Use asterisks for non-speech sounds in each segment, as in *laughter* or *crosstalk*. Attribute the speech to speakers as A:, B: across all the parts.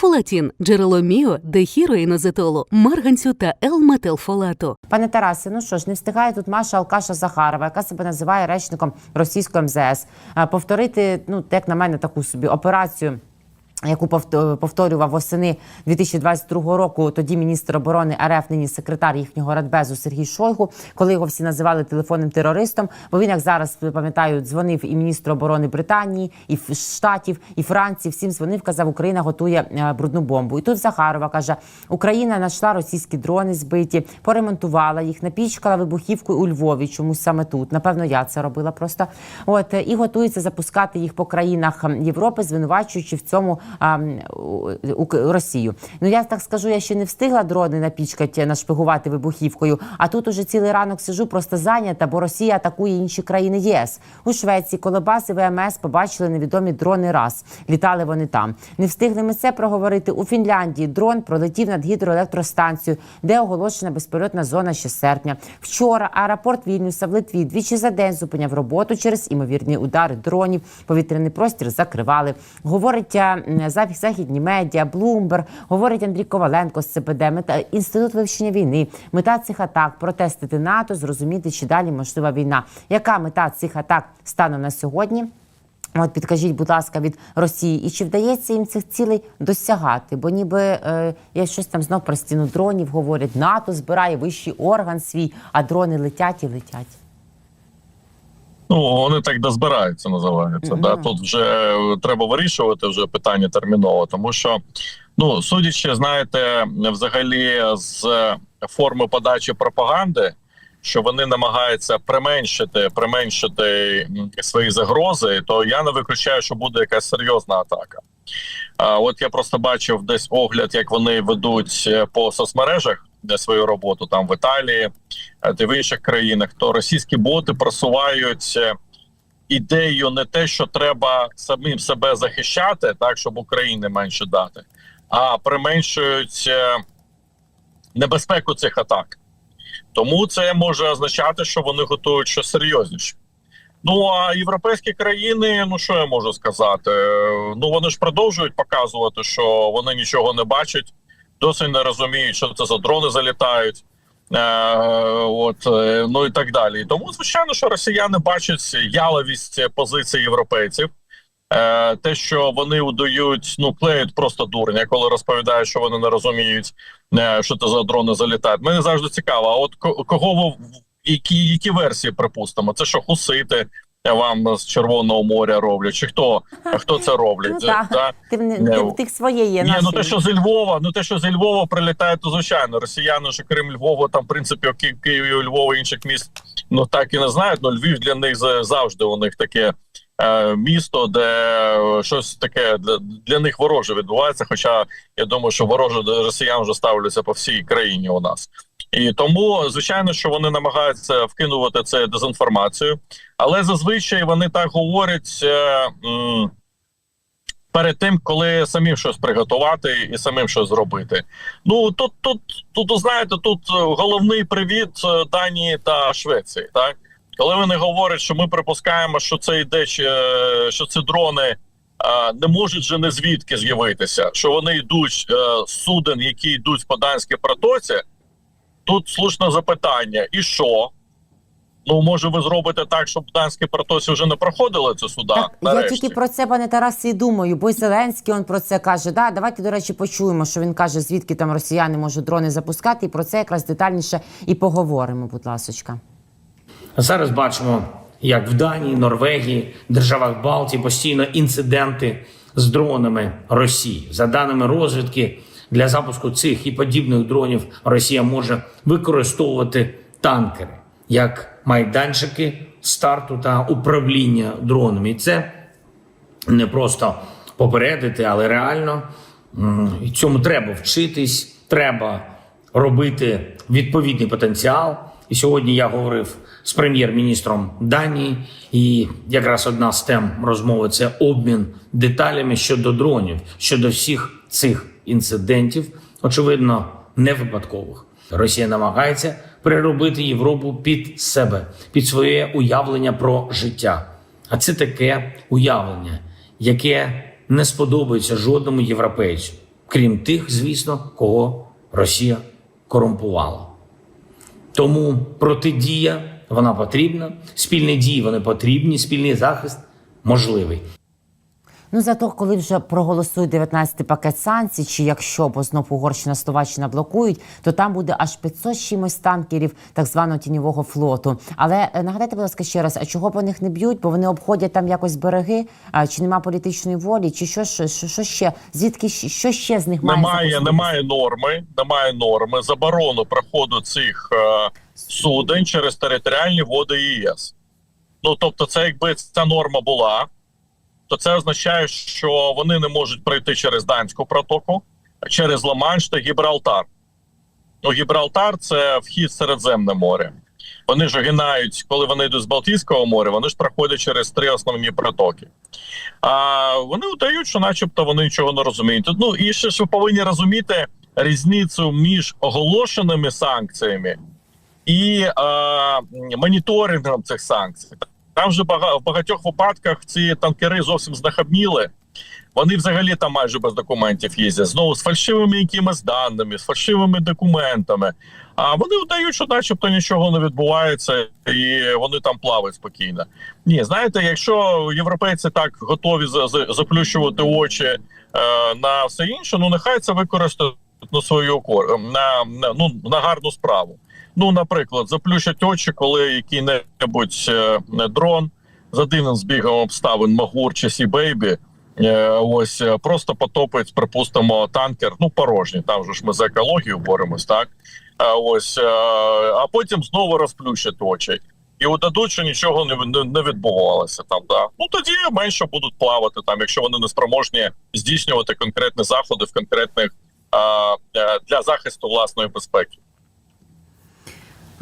A: Фолатін – джерело міо, дехіроїнозетолу, марганцю та Л-метилфолату.
B: Пане Тарасе, ну що ж, не встигає тут Маша Алкаша Захарова, яка себе називає речником російського МЗС. е, Повторити, ну як на мене, таку собі операцію. Яку повто- повторював восени 2022 року, тоді міністр оборони РФ, нині секретар їхнього радбезу Сергій Шойгу, коли його всі називали телефонним терористом. Бо він, як зараз пам'ятаю, дзвонив і міністру оборони Британії, і Штатів, і Франції. Всім дзвонив, казав, Україна готує е, брудну бомбу. І тут Захарова каже: Україна знайшла російські дрони збиті, поремонтувала їх, напічкала вибухівкою у Львові. Чомусь саме тут. Напевно, я це робила просто. От і готується запускати їх по країнах Європи, звинувачуючи в цьому а, у- у- Росію. Ну я так скажу, я ще не встигла дрони напічкати, нашпигувати вибухівкою. А тут уже цілий ранок сижу просто зайнята, бо Росія атакує інші країни ЄС. У Швеції коло бази ВМС побачили невідомі дрони раз. Літали вони там. Не встигли ми це проговорити. У Фінляндії дрон пролетів над гідроелектростанцією, де оголошена безпольотна зона ще серпня. Вчора аеропорт Вільнюса в Литві двічі за день зупиняв роботу через імовірні удари дронів. Повітряний простір закривали. Говорить е, захід- західні медіа, Блумберг, говорить Андрій Коваленко з ЦПД, мета інститут вивчення війни. Мета цих атак протестити НАТО, зрозуміти, чи далі можлива війна. Яка мета цих атак станом на сьогодні? От підкажіть, будь ласка, від Росії, і чи вдається їм цих цілей досягати? Бо ніби е, я щось там знов про стіну дронів говорять, НАТО збирає вищий орган свій, а дрони летять і летять.
C: Ну вони так дозбираються, називається.
B: Мгм.
C: Да? Тут вже е, треба вирішувати вже питання терміново, тому що ну судячи, знаєте, взагалі з форми подачі пропаганди, що вони намагаються применшити, применшити свої загрози, то я не виключаю, що буде якась серйозна атака. А от я просто бачив десь огляд, як вони ведуть е, по соцмережах свою роботу там в Італії е, та в інших країнах. То російські боти просувають е, ідею не те, що треба самим себе захищати, так щоб Україні менше дати, а применшують е, небезпеку цих атак. Тому це може означати, що вони готують щось серйозніше. Ну а європейські країни, ну що я можу сказати? Ну вони ж продовжують показувати, що вони нічого не бачать, досі не розуміють, що це за дрони залітають. Е, от е, ну і так далі. Тому звичайно, що росіяни бачать яловість позицій європейців. Е, те, що вони удають, ну клеють просто дурня, коли розповідають, що вони не розуміють, що це за дрони залітають. Мене завжди цікаво. А от ко- кого які, які версії припустимо? Це що хусити вам з Червоного моря роблять? Чи хто хто це роблять?
B: Ну, так.
C: Да?
B: Ти ти в тих своє є.
C: Ні, ну те, що зі Львова, ну те, що зі Львова прилітає, то звичайно. Росіяни ж крім Львова, там в принципі Ки- Києві, Львова інших міст ну так і не знають. Ну Львів для них за- завжди у них таке місто, де е, щось таке для, для них вороже відбувається. Хоча я думаю, що вороже до росіян вже ставляться по всій країні у нас. І тому, звичайно, що вони намагаються вкинувати це дезінформацію, але зазвичай вони так говорять. Е, м, перед тим, коли самим щось приготувати і самим щось зробити. Ну тут, тут, тут, знаєте, тут е, головний привіт е, Данії та Швеції. Так, коли вони говорять, що ми припускаємо, що це йде що ці дрони. Не можуть же не звідки з'явитися, що вони йдуть е, з суден, які йдуть по данській протоці. Тут слушне запитання: і що? Ну, може, ви зробите так, щоб в данській протоці вже не проходили ці суда?
B: Так, я тільки про це, пане Тарасе, і думаю, бо Зеленський он про це каже. Да, давайте, до речі, почуємо, що він каже, звідки там росіяни можуть дрони запускати, і про це якраз детальніше і поговоримо, будь ласочка.
D: Зараз бачимо, як в Данії, Норвегії, державах Балтії постійно інциденти з дронами Росії. За даними розвідки, для запуску цих і подібних дронів Росія може використовувати танкери як майданчики старту та управління дронами. І це не просто попередити, але реально цьому треба вчитись, треба робити відповідний потенціал. І сьогодні я говорив з прем'єр-міністром Данії, і якраз одна з тем розмови це обмін деталями щодо дронів, щодо всіх цих інцидентів, очевидно, не випадкових. Росія намагається переробити Європу під себе, під своє уявлення про життя. А це таке уявлення, яке не сподобається жодному європейцю. крім тих, звісно, кого Росія корумпувала. Тому протидія вона потрібна, спільні дії вони потрібні, спільний захист можливий.
B: Ну зато, коли вже проголосують 19 пакет санкцій, чи якщо бо знов Угорщина, Словаччина блокують, то там буде аж 500 з чимось танкерів так званого тіньового флоту. Але е, нагадайте, будь ласка, ще раз, а чого по них не б'ють? Бо вони обходять там якось береги, а чи нема політичної волі, чи що, що, що, що ще? Звідки що ще з них має
C: Немає, немає норми, немає норми заборону проходу цих е, суден через територіальні води ЄС. Ну тобто, це якби ця норма була, то це означає, що вони не можуть пройти через Данську протоку, через Ла-Манш та Гібралтар. Ну, Гібралтар це вхід в Середземне море. Вони ж огинають, коли вони йдуть з Балтійського моря, вони ж проходять через три основні протоки. А вони удають, що начебто вони нічого не розуміють. Ну і ще ж ви повинні розуміти різницю між оголошеними санкціями і е, моніторингом цих санкцій. Там же бага, в багатьох випадках ці танкери зовсім знахабніли. Вони взагалі там майже без документів їздять. Знову з фальшивими якимись даними, з фальшивими документами. А вони вдають, що начебто нічого не відбувається, і вони там плавають спокійно. Ні, знаєте, якщо європейці так готові за- за- заплющувати очі е, на все інше, ну нехай це використають на свою на, на, ну, на гарну справу. Ну, наприклад, заплющать очі, коли який-небудь е, дрон за дивним збігом обставин Магур чи Сі-Бейбі е, ось е, просто потопить, припустимо, танкер, ну порожній. Там же ж ми за екологію боремось, так ось а потім знову розплющать очі. І удадуть, що нічого не, не, відбувалося там. Да. Ну тоді менше будуть плавати там, якщо вони не спроможні здійснювати конкретні заходи в конкретних а, для захисту власної безпеки.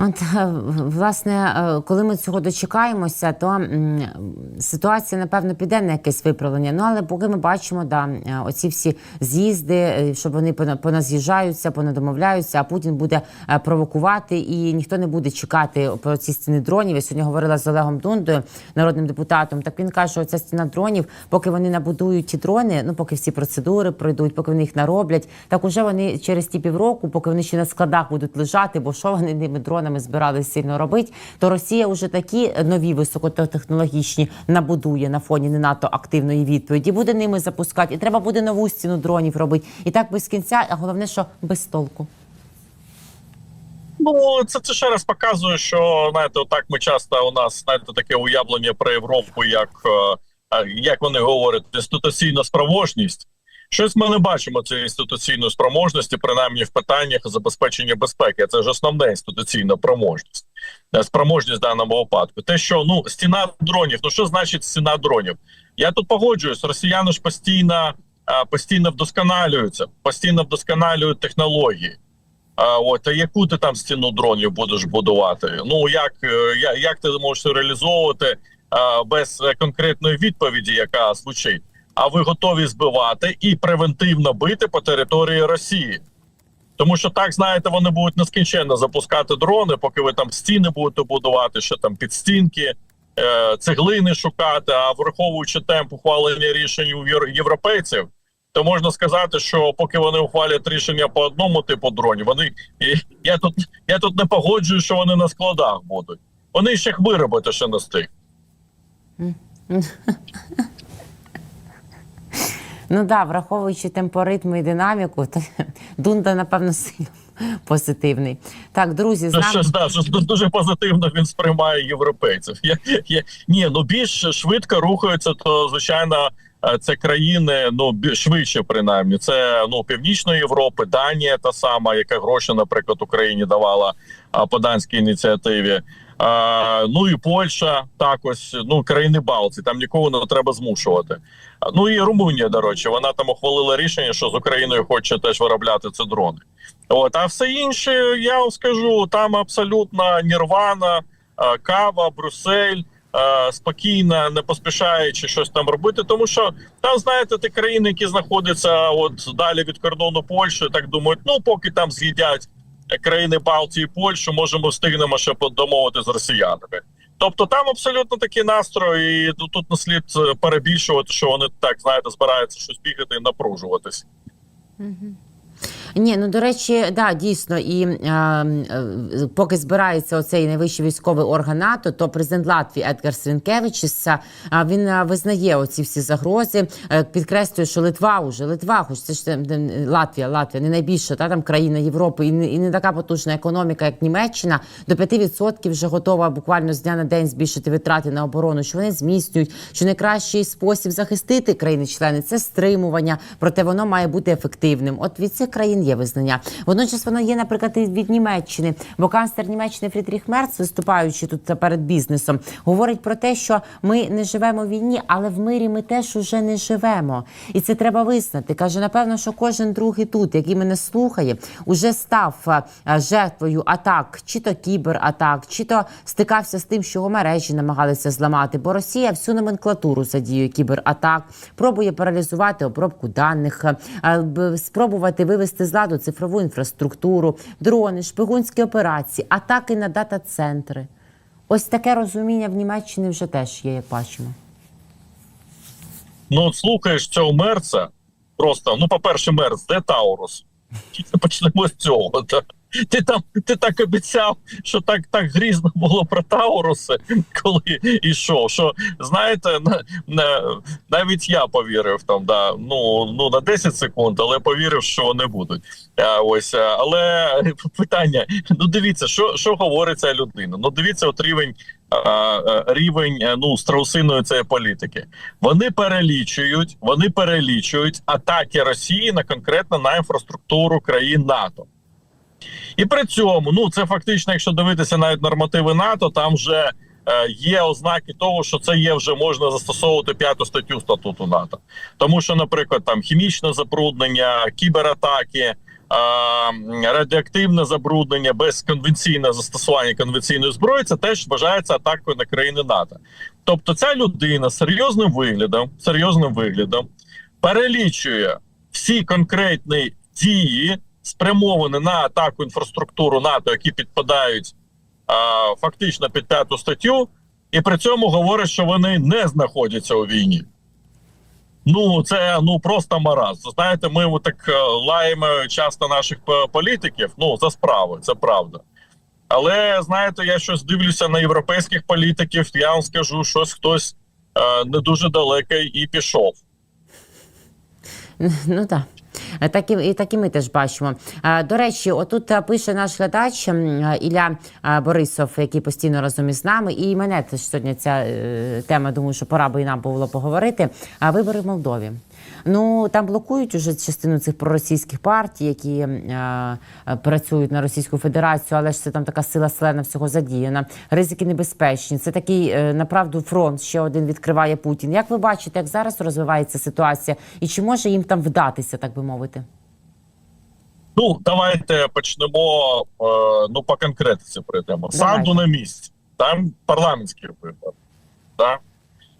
B: От е, власне, е, коли ми цього дочекаємося, то ситуація напевно піде на якесь виправлення. Ну але поки ми бачимо, да е, оці всі з'їзди, щоб вони пона- поназ'їжджаються, понадомовляються, а Путін буде провокувати, і ніхто не буде чекати про ці стіни дронів. Я сьогодні говорила з Олегом Дундою, народним депутатом. Так він каже, що ця стіна дронів, поки вони набудують ті дрони, ну поки всі процедури пройдуть, поки вони їх нароблять, так уже вони через ті півроку, поки вони ще на складах будуть лежати, бо що вони ними дронами збирались сильно робити, то Росія вже такі нові високотехнологічні набудує на фоні не надто активної відповіді. Буде ними запускати, і треба буде нову стіну дронів робити. І так без кінця, а головне, що без толку.
C: Ну це, це ще раз показує, що знаєте, отак ми часто у нас знаєте таке уявлення про Європу, як, е, е, як вони говорять, інституційна спроможність. Щось ми не бачимо цієї інституційної спроможності, принаймні в питаннях забезпечення безпеки. Це ж основна інституційна спроможність. Е, Спроможність в даному випадку. Те, що ну стіна дронів, ну що значить стіна дронів? Я тут погоджуюсь, росіяни ж постійно, е, постійно вдосконалюються, постійно вдосконалюють технології. А, от а яку ти там стіну дронів будеш будувати? Ну як, е, я- як ти можеш реалізовувати а, без е, конкретної відповіді, яка звучить? А ви готові збивати і превентивно бити по території Росії? Тому що так знаєте, вони будуть нескінченно запускати дрони, поки ви там стіни будете будувати, що там підстінки, е, цеглини шукати. А враховуючи темп ухвалення рішень у європейців, то можна сказати, що поки вони ухвалять рішення по одному типу дронів, вони я тут я тут не погоджую, що вони на складах будуть. Вони ще їх виробити ще не встиг.
B: Ну да, враховуючи темпоритм і динаміку, то *laughs* Дунда, напевно, сильно позитивний. Так, друзі, з нами...
C: щось да, щось дуже позитивно він сприймає європейців. *laughs* Я, я, ні, ну більш швидко рухаються, то звичайно. е, Це країни ну швидше, принаймні. Це ну північної Європи, Данія та сама, яка гроші, наприклад, Україні давала по данській ініціативі. А, ну і Польща також, ну країни Балтії, там нікого не треба змушувати. Ну і Румунія, до речі, вона там ухвалила рішення, що з Україною хоче теж виробляти ці дрони. От, а все інше, я вам скажу, там абсолютно нірвана, кава, Брюссель, спокійно, не поспішаючи щось там робити. Тому що там, знаєте, ті країни, які знаходяться от далі від кордону Польщі, так думають, ну поки там з'їдять країни Балтії, Польщу, може, ми встигнемо ще домовити з росіянами. Тобто там абсолютно такий настрої, і тут не слід е, перебільшувати, що вони так знаєте, збираються щось бігати і напружуватись.
B: Ні, ну до речі, да, дійсно, і е, е, поки збирається оцей найвищий військовий орган НАТО, то президент Латвії Едгар Срінкевичіс, е, він е, визнає оці всі загрози, е, підкреслює, що Литва уже Литва, хоч це ж Латвія, Латвія не найбільша та там країна Європи, і не, і не така потужна економіка, як Німеччина, до 5% вже готова буквально з дня на день збільшити витрати на оборону, що вони зміцнюють, що найкращий спосіб захистити країни-члени це стримування, проте воно має бути ефективним. От від цих країн є визнання. Водночас воно є, наприклад, від Німеччини, бо канцлер Німеччини Фрідріх Мерц, виступаючи тут перед бізнесом, говорить про те, що ми не живемо в війні, але в мирі ми теж уже не живемо. І це треба визнати. Каже, напевно, що кожен другий тут, який мене слухає, уже став е, жертвою атак, чи то кібератак, чи то стикався з тим, що його мережі намагалися зламати. Бо Росія всю номенклатуру задіює кібератак, пробує паралізувати обробку даних, е, спробувати вивести з ладу цифрову інфраструктуру, дрони, шпигунські операції, атаки на дата-центри. Ось таке розуміння в Німеччині вже теж є, як бачимо.
C: Ну, от слухаєш цього мерца, просто, ну, по-перше, мерц, де Таурус? Почнемо з цього. Та. Ти там ти так обіцяв, що так так грізно було про Тауруси, коли йшов. Що знаєте, на, на, навіть я повірив там, да, ну ну на 10 секунд, але повірив, що вони будуть. А, ось, але питання: ну дивіться, що що говорить ця людина. Ну дивіться, от рівень а, рівень ну страусиної цієї політики. Вони перелічують, вони перелічують атаки Росії на конкретно на інфраструктуру країн НАТО. І при цьому, ну це фактично, якщо дивитися навіть нормативи НАТО, там вже е, є ознаки того, що це є вже можна застосовувати п'яту статтю статуту НАТО, тому що, наприклад, там хімічне забруднення, кібератаки. е, Радіоактивне забруднення без конвенційного застосування конвенційної зброї це теж вважається атакою на країни НАТО. Тобто, ця людина серйозним виглядом, серйозним виглядом перелічує всі конкретні дії, спрямовані на атаку інфраструктуру НАТО, які підпадають а, фактично під п'яту статтю, і при цьому говорить, що вони не знаходяться у війні. Ну, це ну просто маразм. Знаєте, ми так е, лаємо часто наших політиків. Ну за справи, це правда. Але знаєте, я щось дивлюся на європейських політиків. Я вам скажу, щось хтось е, не дуже далекий і пішов.
B: Ну так. Так і, так і ми теж бачимо. До речі, отут пише наш глядач Ілля Борисов, який постійно разом із нами. І мене теж сьогодні ця е, тема, думаю, що пора би і нам було поговорити. А вибори в Молдові. Ну там блокують уже частину цих проросійських партій, які а, а, працюють на Російську Федерацію, але ж це там така сила селена всього задіяна. Ризики небезпечні. Це такий е, направду фронт. Ще один відкриває Путін. Як ви бачите, як зараз розвивається ситуація, і чи може їм там вдатися, так би мовити?
C: Ну, давайте почнемо е, ну по конкретиці прийдемо.
B: Давайте.
C: Санду на місці. Там парламентський вибор. Да?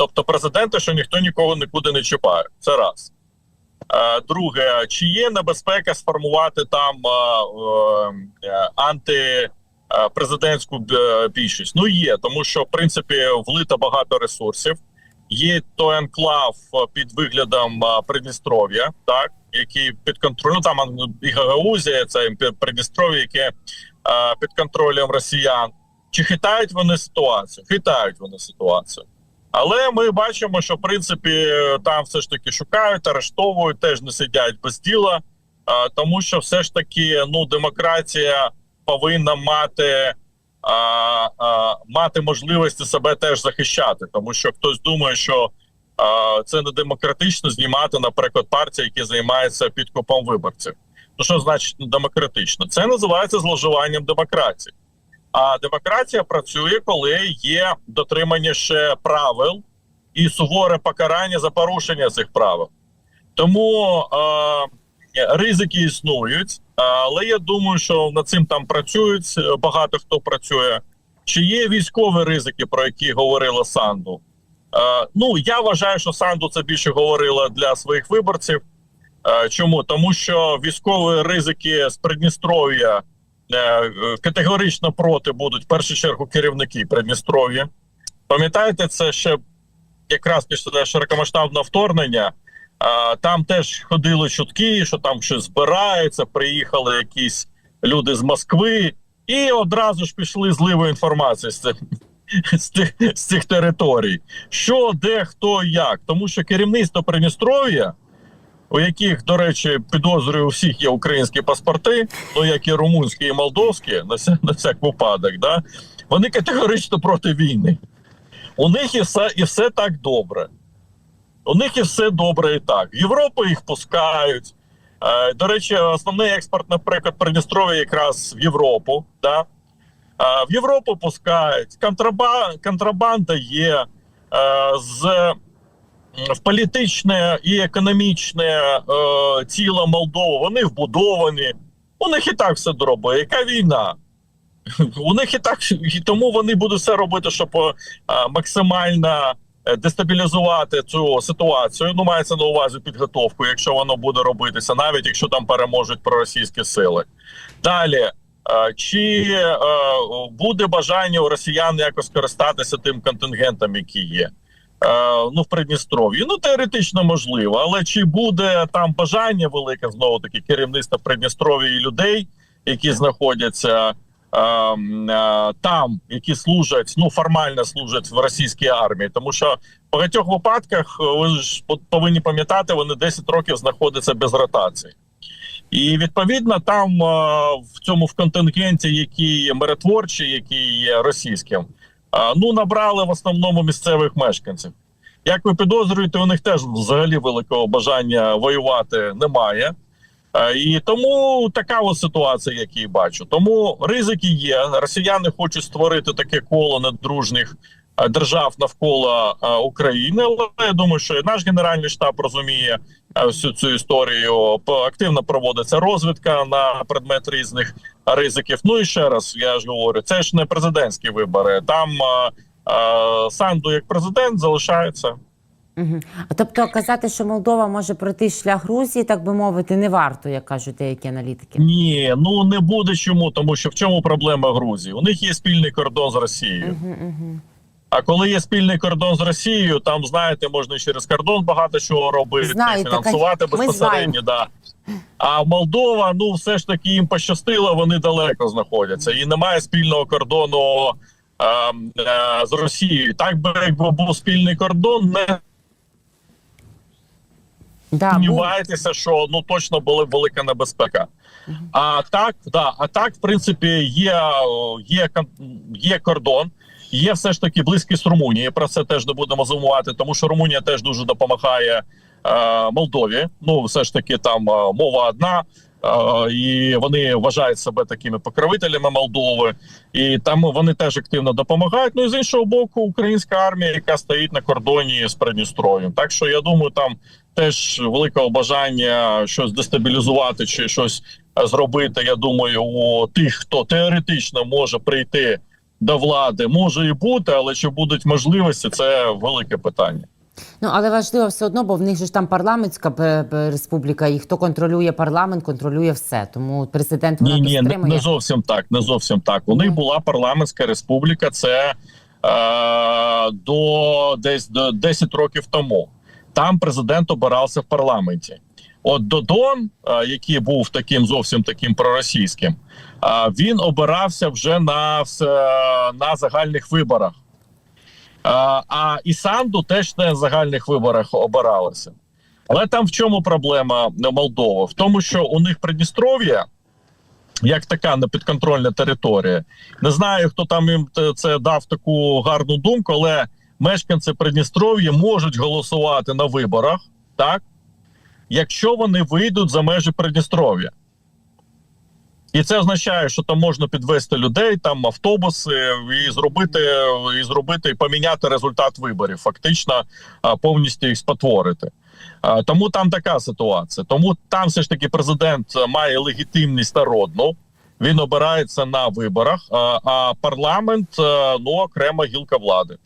C: Тобто президента, що ніхто нікого нікуди не чіпає. Це раз. Е, друге, чи є небезпека сформувати там е, е, антипрезидентську більшість? Ну є, тому що в принципі влито багато ресурсів. Є той анклав під виглядом Придністров'я, так який під контролем ну, там і Гагаузія, це Придністров'я, яке під контролем росіян. Чи хитають вони ситуацію? Хитають вони ситуацію. Але ми бачимо, що в принципі там все ж таки шукають, арештовують, теж не сидять без діла, тому що все ж таки ну демократія повинна мати. А, а, мати можливості себе теж захищати, тому що хтось думає, що а, це не демократично знімати, наприклад, партії, які займаються підкупом виборців. Ну що значить демократично? Це називається зловживанням демократії. А демократія працює, коли є дотримання ще правил і суворе покарання за порушення цих правил. Тому е, ризики існують, але я думаю, що над цим там працюють е, багато хто працює. Чи є військові ризики, про які говорила Санду? Е, ну я вважаю, що Санду це більше говорила для своїх виборців. Е, чому? Тому що військові ризики з Придністров'я категорично проти будуть в першу чергу керівники Придністров'я. Пам'ятаєте, це ще якраз після широкомасштабного вторгнення там теж ходили чутки, що там щось збирається, приїхали якісь люди з Москви, і одразу ж пішли зливи інформації з цих, з цих, з цих територій. Що, де, хто, як. Тому що керівництво Придністров'я, у яких, до речі, підозрюю, у всіх є українські паспорти, ну як і румунські, і молдовські, на, вся- на всяк випадок, да, вони категорично проти війни. У них і все, і все так добре. У них і все добре і так. В Європу їх пускають. Е, до речі, основний експорт, наприклад, Придністров'я якраз в Європу. Да? Е, в Європу пускають. Контраба, контрабанда є. Е, з політичне і економічне е, тіло Молдови вони вбудовані. У них і так все добре. Яка війна? *laughs* У них і так і тому вони будуть все робити, щоб е, максимально е, дестабілізувати цю ситуацію. Ну, мається на увазі підготовку, якщо воно буде робитися, навіть якщо там переможуть проросійські сили. Далі. е, Чи е, буде бажання у росіян якось користатися тим контингентом, який є? Е, ну, в Придністров'ї. Ну, теоретично можливо, але чи буде там бажання велике знову таки керівництва Придністров'я і людей, які знаходяться е, е, там, які служать, ну формально служать в російській армії, тому що в багатьох випадках е, ви ж по- повинні пам'ятати, вони 10 років знаходяться без ротації. І відповідно там в цьому в контингенті, який є миротворчий, який є російським, Ну, набрали в основному місцевих мешканців. Як ви підозрюєте, у них теж взагалі великого бажання воювати немає. І тому така ось ситуація, як я бачу. Тому ризики є. Росіяни хочуть створити таке коло недружніх а, держав навколо України. Але я думаю, що і наш генеральний штаб розуміє всю цю історію. Активно проводиться розвідка на предмет різних ризиків. Ну і ще раз я ж говорю, це ж не президентські вибори. Там Санду як президент залишається.
B: Угу. Тобто казати, що Молдова може пройти шлях Грузії, так би мовити, не варто, як кажуть деякі аналітики.
C: Ні, ну не буде чому, тому що в чому проблема Грузії? У них є спільний кордон з Росією.
B: Угу, угу.
C: А коли є спільний кордон з Росією, там знаєте, можна через кордон багато чого робити,
B: Знаю,
C: фінансувати
B: так, ми
C: безпосередньо. Да. А Молдова, ну все ж таки їм пощастило, вони далеко знаходяться, і немає спільного кордону е, е, з Росією. Так би якби був спільний кордон, не
B: Да,
C: що ну точно була велика небезпека. А так, да, а так, в принципі, є, є, є кордон, є все ж таки близькість Румунії. Про це теж не будемо зумувати, тому що Румунія теж дуже допомагає е, Молдові. Ну, все ж таки, там е, мова одна. е, І вони вважають себе такими покровителями Молдови, і там вони теж активно допомагають. Ну і з іншого боку, українська армія, яка стоїть на кордоні з Придністров'ям. Так що я думаю, там теж великого бажання щось дестабілізувати чи щось зробити. Я думаю, у тих, хто теоретично може прийти до влади, може і бути, але чи будуть можливості, це велике питання.
B: Ну але важливо все одно, бо в них же ж там парламентська республіка, і хто контролює парламент, контролює все. Тому президент вона
C: Ні, ні, не, не зовсім так. Не зовсім так. У них була парламентська республіка. Це е, до десь до 10 років тому. Там президент обирався в парламенті. От Додон, е, який був таким зовсім таким проросійським, е, він обирався вже на, на загальних виборах. Е, а Ісанду теж на загальних виборах обиралися. Але там в чому проблема Молдови? В тому, що у них Придністров'я, як така непідконтрольна територія. Не знаю, хто там їм це дав таку гарну думку, але мешканці Придністров'я можуть голосувати на виборах, так, якщо вони вийдуть за межі Придністров'я. І це означає, що там можна підвести людей, там автобуси, і зробити, і зробити, і поміняти результат виборів, фактично повністю їх спотворити. Тому там така ситуація. Тому там все ж таки президент має легітимність народну. Він обирається на виборах, а, парламент ну окрема гілка влади.